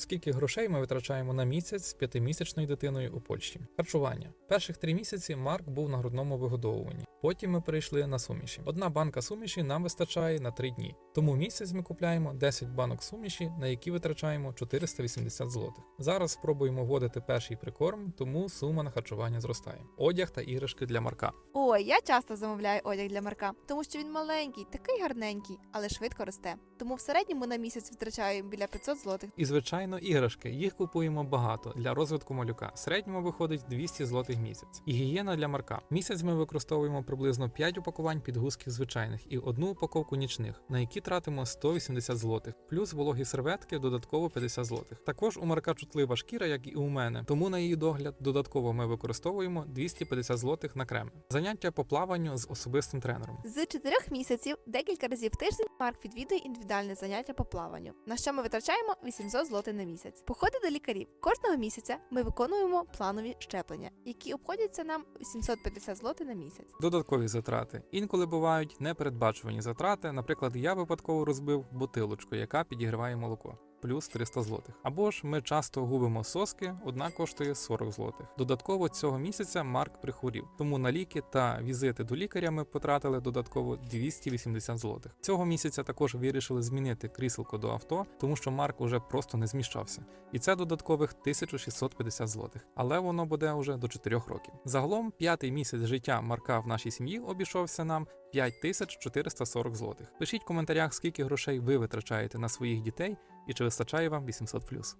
Скільки грошей ми витрачаємо на місяць з п'ятимісячною дитиною у Польщі? Харчування. Перших три місяці Марк був на грудному вигодовуванні. Потім ми перейшли на суміші. Одна банка суміші нам вистачає на три дні. Тому місяць ми купляємо 10 банок суміші, на які витрачаємо 480 злотих. Зараз спробуємо вводити перший прикорм, тому сума на харчування зростає. Одяг та іграшки для Марка. Ой, я часто замовляю одяг для Марка, тому що він маленький, такий гарненький, але швидко росте. Тому в середньому на місяць витрачаю біля 500 злотих. І звичайно, іграшки. Їх купуємо багато для розвитку малюка. В середньому виходить 200 злотих місяць. І гігієна для марка. Місяць ми використовуємо приблизно 5 упакувань підгузків звичайних і одну упаковку нічних, на які тратимо 180 злотих, плюс вологі серветки додатково 50 злотих. Також у марка чутлива шкіра, як і у мене, тому на її догляд додатково ми використовуємо 250 злотих на креми. Заняття по плаванню з особистим тренером. З чотирьох місяців декілька разів в тиждень Марк відвідує індивідуальне заняття по плаванню, на що ми витрачаємо 800 злотих на місяць. Походи до лікарів. Кожного місяця ми виконуємо планові щеплення, які обходяться нам 750 злотих на місяць. Додаткові затрати. Інколи бувають непередбачувані затрати. Наприклад, я випадково розбив бутилочку, яка підігріває молоко. Плюс 300 злотих. Або ж ми часто губимо соски, одна коштує 40 злотих. Додатково цього місяця Марк прихворів, тому на ліки та візити до лікаря ми потратили додатково 280 злотих. Цього місяця також вирішили змінити кріселко до авто, тому що Марк уже просто не зміщався. І це додаткових 1650 злотих. Але воно буде уже до 4 років. Загалом п'ятий місяць життя Марка в нашій сім'ї обійшовся нам 5440 злотих. Пишіть в коментарях, скільки грошей ви витрачаєте на своїх дітей і чи вистачає вам 800+.